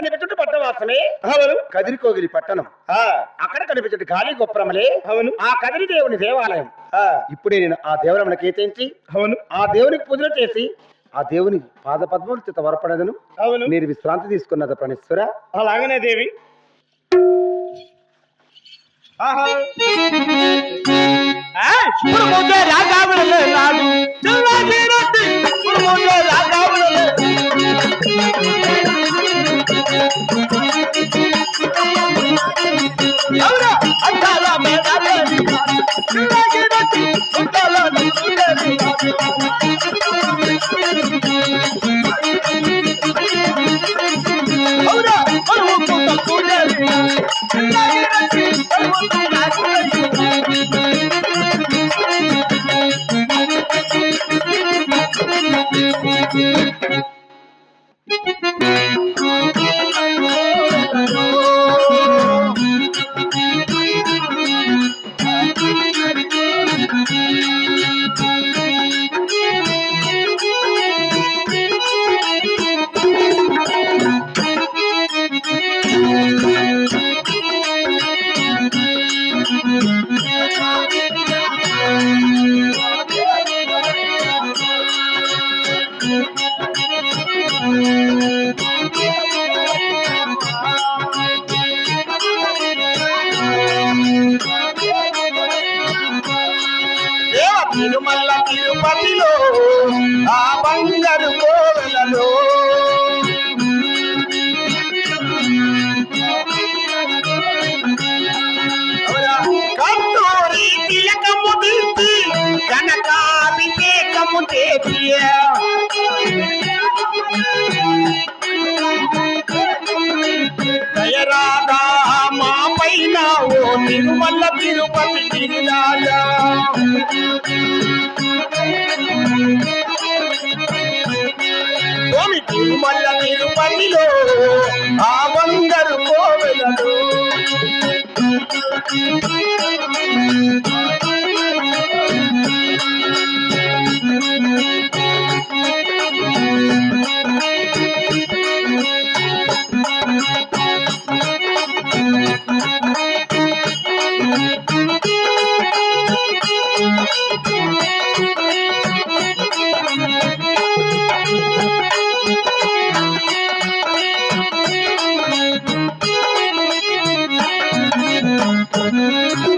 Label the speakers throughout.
Speaker 1: కనిపించే పట్టవాసమే
Speaker 2: అవును.
Speaker 1: కదిరికోగిలి పట్టణం.
Speaker 2: ఆ,
Speaker 1: అక్కడ కనిపించే గాలి గొప్పరమలే.
Speaker 2: అవును.
Speaker 1: ఆ కదిరి దేవుని దేవాలయం.
Speaker 2: ఆ,
Speaker 1: ఇప్పుడే నేను ఆ దేవాలయంలో కేతించి
Speaker 2: అవును.
Speaker 1: ఆ దేవునికి పూజలు చేసి ఆ దేవుని పాద పద్మములు చేత వరపడదను.
Speaker 2: అవును.
Speaker 1: మీరు విశ్రాంతి తీసుకున్నది ప్రణేశ్వర.
Speaker 2: అలాగనే దేవి. ఆహా. Yeah. తిరుమల తిరుపతిలో ఆ బంగారు కోవెలలో. కస్తూరి తిలకము దిద్ది కనకాభిషేకము చేసియా. దయరాగా మా పైన ఓ తిరుమల తిరుపతి గిరిరాజా తిరుపతిలో ఆ బంగారు కోవెలను
Speaker 1: Música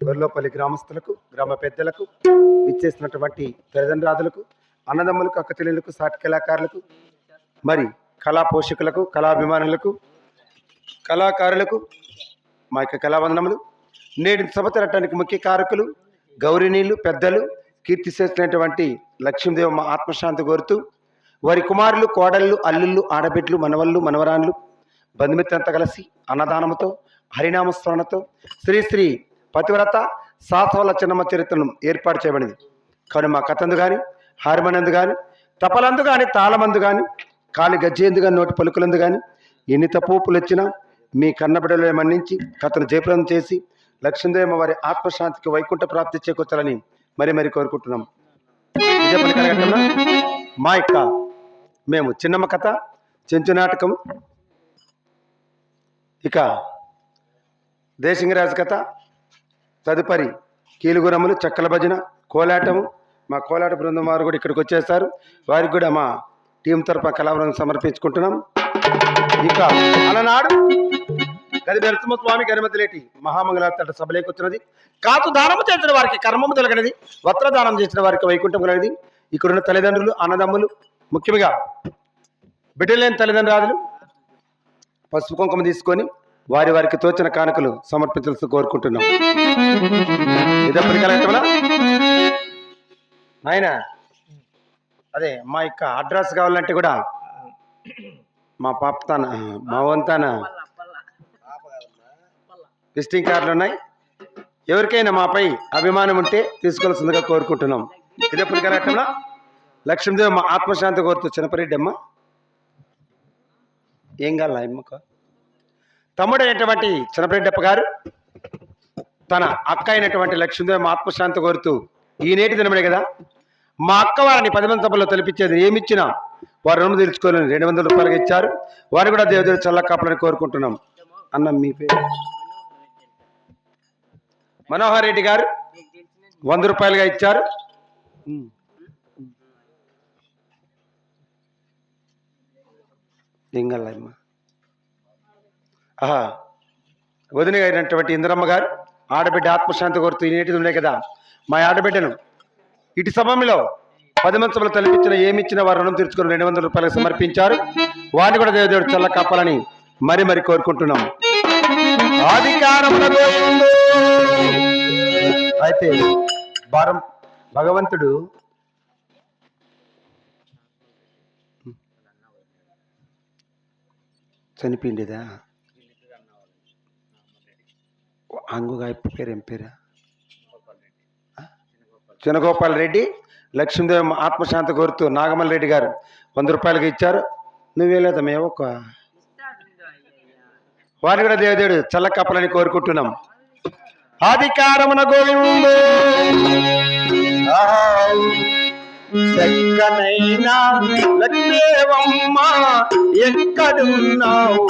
Speaker 1: గొర్రెలపల్లి గ్రామస్తులకు గ్రామ పెద్దలకు ఇచ్చేసినటువంటి తల్లిదండ్రులకు అన్నదమ్ములకు అక్కచెల్లెలకు సాటి కళాకారులకు మరి కళా పోషకులకు కళాభిమానులకు కళాకారులకు మా యొక్క కళావందనములు. నేటి సభ తిరగటానికి ముఖ్య కారకులు గౌరవనీయులు పెద్దలు కీర్తి చేసినటువంటి లక్ష్మీదేవి మా ఆత్మశాంతి కోరుతూ వారి కుమారులు కోడళ్ళు అల్లుళ్ళు ఆడబిడ్డలు మనవళ్ళు మనవరాన్లు బంధుమిత్రంతా కలిసి అన్నదానముతో హరినామస్మరణతో శ్రీ శ్రీ పతివ్రత సాసవల చిన్నమ్మ చరిత్రను ఏర్పాటు చేయబడింది. కానీ మా కథందు కానీ హార్మోనందు కానీ తపలందు కానీ తాళమందు కానీ కాలి గజ్జేందు కానీ నోటి పలుకులందు కానీ ఎన్ని తప్పులు వచ్చినా మీ కన్నబిడ్డలు మన్నించి కథను జయప్రదం చేసి లక్ష్మీదేవి వారి ఆత్మశాంతికి వైకుంఠ ప్రాప్తి చేకూర్చాలని మరి మరి కోరుకుంటున్నాం. మా యొక్క మేము చిన్నమ్మ కథ చెంచు నాటకం ఇక దేశింగరాజు కథ తదుపరి కీలుగురములు చక్కల భజన కోలాటము. మా కోలాట బృందం వారు కూడా ఇక్కడికి వచ్చేస్తారు వారికి కూడా మా టీం తరఫున కళావరం సమర్పించుకుంటున్నాం. ఇక అలనాడు గది నరసింహస్వామి గణమతిలేటి మహామంగళార్త సభలోకి వచ్చినది కాతు దానము చేసిన వారికి కర్మము తొలగినది. వస్త్రదానం చేసిన వారికి వైకుంఠం కలిగినది. ఇక్కడున్న తల్లిదండ్రులు అన్నదమ్ములు ముఖ్యంగా బిడ్డలేని తల్లిదండ్రులు పసుపు కుంకుమ తీసుకొని వారి వారికి తోచిన కానుకలు సమర్పించాల్సి కోరుకుంటున్నాం. ఇదప్పటికలా ఆయన అదే మా యొక్క అడ్రస్ కావాలంటే కూడా మా పాప తన మా వంతాన విజిటింగ్ కార్డులు ఉన్నాయి. ఎవరికైనా మాపై అభిమానం ఉంటే తీసుకోవాల్సిందిగా కోరుకుంటున్నాం. ఇదప్పుడు కరెక్టంలో లక్ష్మీదేవి మా ఆత్మశాంతి కోరుతూ చిన్నపరెడ్డి అమ్మ ఏం కాల అమ్మకు? తమ్ముడైనటువంటి అయినటువంటి గారు తన అక్క అయినటువంటి లక్ష్మీదేవి మా ఆత్మశాంతి కోరుతూ ఈ నేటి దినమే కదా? మా అక్క వారిని పది మంది సభలో తెలిపించేది ఏమిచ్చినా వారు రుణం తీర్చుకొని రెండు వందల రూపాయలుగా ఇచ్చారు. వారు కూడా దేవదేవుడు చల్ల కాపాలని కోరుకుంటున్నాం. అన్న మీ పేరు? మనోహర్ రెడ్డి గారు వంద రూపాయలుగా ఇచ్చారు. ఉమ్. ఆహా. వదిన అయినటువంటి ఇంద్రమ్మ గారు ఆడబిడ్డ ఆత్మశాంతి కోరుతూ ఈ ఉండే ఉన్నాయి కదా. మా ఆడబిడ్డను ఇటు సమయంలో పది మంచములు తలపించిన ఏమిచ్చిన వారు రుణం తీర్చుకుని రెండు వందల రూపాయలకు సమర్పించారు. వారిని కూడా దేవదేవుడు చల్ల కాపాలని మరి మరి కోరుకుంటున్నాం. అధికారముల అయితే భారం భగవంతుడు చనిపోయిండేదా? అంగుగా పేరు ఏం పేరా? చినగోపాల్ రెడ్డి. లక్ష్మీదేవి ఆత్మశాంతి కోరుతూ నాగమల్ రెడ్డి గారు వంద రూపాయలకి ఇచ్చారు. నువ్వేలేదా మేము ఒక వారిని కూడా దేవదేవుడు చల్లకప్పలని కోరుకుంటున్నాం. అధికారమున గోవిందు. చక్కనైనా దేవమ్మా ఎక్కడున్నావు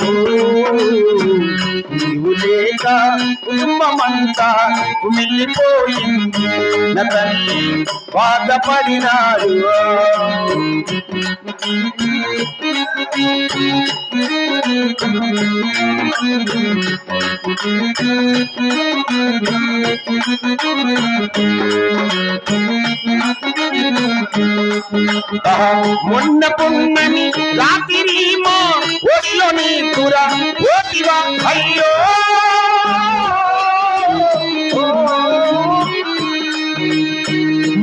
Speaker 1: నీవు లేక కుటుంబమంతా కుమిలిపోయింది నా తల్లి బాధపడినారు Thank you. మొన్న పొన్నని రాత్రి మా ఒడిలో నీ ఓటివా అయ్యో!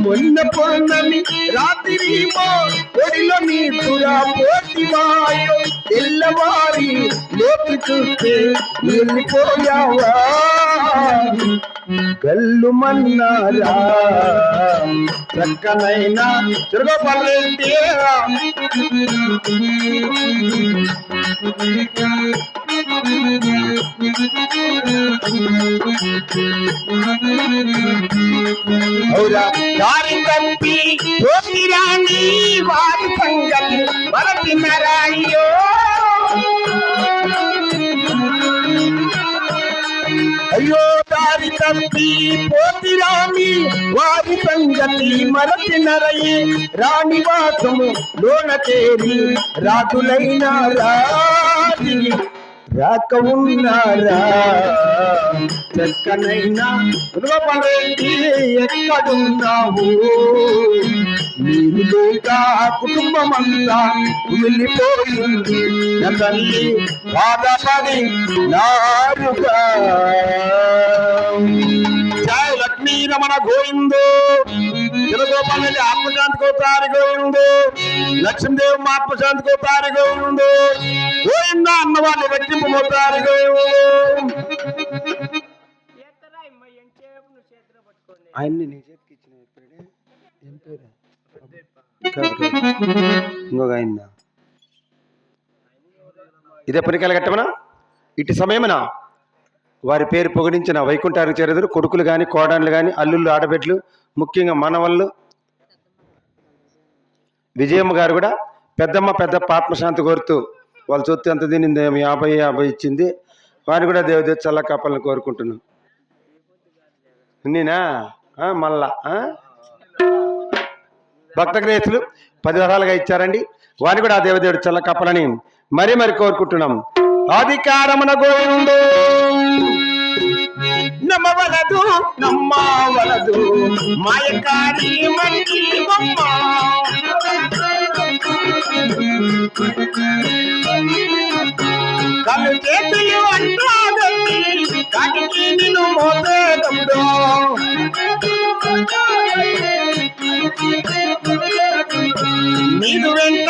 Speaker 1: మొన్న పొన్నని రాత్రి మా ఒడిలో నీ తురా పోతివాయో తెల్లవారి లోపి చూస్తే వెళ్ళిపోయావా? కళ్ళు మన్నారా చక్కనైనా తిరగపల్లేంటి అవురా దారి వారి సంగతి మరచినరాయ్యో అయ్యో దారి తప్పి పోతిరాని వారి సంగతి మరచినరయి రాణి వాసము లోన చేరి రాజులైన రాజి. రాక ఉన్నారా? చక్కనైనా రుణపడేటి ఎక్కడున్నావు? మీరు లేక కుటుంబం అంతా వెళ్ళిపోయింది నా తల్లి బాధపడి నారుగా. జయ లక్ష్మీ లక్ష్మీ రమణ గోవిందు. చిరగోపాలని ఆత్మశాంతి కోతారి గోవిందో. లక్ష్మీదేవి ఆత్మశాంతి కోతారి గోవిందో. గోవింద అన్నవాళ్ళు రెట్టింపు మోతారి గోవిందో.
Speaker 3: ఆయన్ని నీ చేతికి ఇచ్చిన ఇప్పుడే ఏం పేరు? ఇంకొక ఆయన ఇదే పనికాయలు కట్టమనా? ఇటు సమయమనా? వారి పేరు పొగిడించిన వైకుంఠానికి చేరేదురు. కొడుకులు కానీ కోడాన్లు కానీ అల్లుళ్ళు ఆడబిడ్డలు ముఖ్యంగా మనవళ్ళు. విజయమ్మ గారు కూడా పెద్దమ్మ పెద్దప్ప ఆత్మశాంతి కోరుతూ వాళ్ళ చొత్తు ఎంత తినింది యాభై యాభై ఇచ్చింది. వారిని కూడా దేవదేవి చల్ల కాపాలని కోరుకుంటున్నాను నేనా మళ్ళా భక్త గ్రేసులు పది రకాలుగా ఇచ్చారండి. వారిని కూడా ఆ దేవదేవుడు చల్ల కాపాలని మరీ మరి కోరుకుంటున్నాం. అధికారమున గోవిందు
Speaker 1: నమ్మవలదు నమ్మవలదు. మాయకారి మంచి బొమ్మ. కళ్ళు చేతులు అంటాదండి కాటికి నిన్ను మోసేదండో నీదు వెంట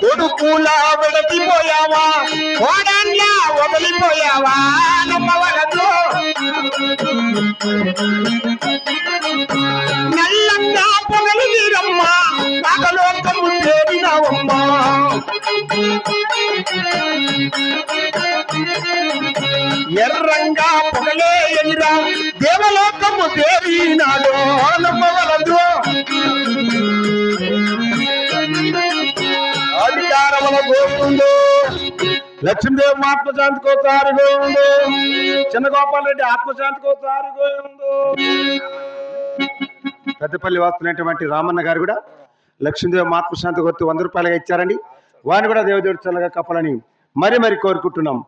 Speaker 1: కొడుకులా విడతిపోయావా కోడన్లా వదిలిపోయావా? నల్లంగా పొగలు తీరమ్మ నాగలోకము చేరినావమ్మా ఎర్రంగా పొగలే ఎగిరా దేవలోకము దేవినాడు నమ్మవలదు అధికారముల గోవిందు లక్ష్మీదేవి ఆత్మశాంతి కోసారి గోవిందు. చిన్నగోపాల్ రెడ్డి ఆత్మశాంతి కోసారి
Speaker 3: పెద్దపల్లి వాస్తున్నటువంటి రామన్న గారు కూడా లక్ష్మీదేవి ఆత్మశాంతి కొత్త వంద రూపాయలుగా ఇచ్చారండి. వారిని కూడా దేవదేవుడు చల్లగా కప్పాలని మరి మరి కోరుకుంటున్నాం.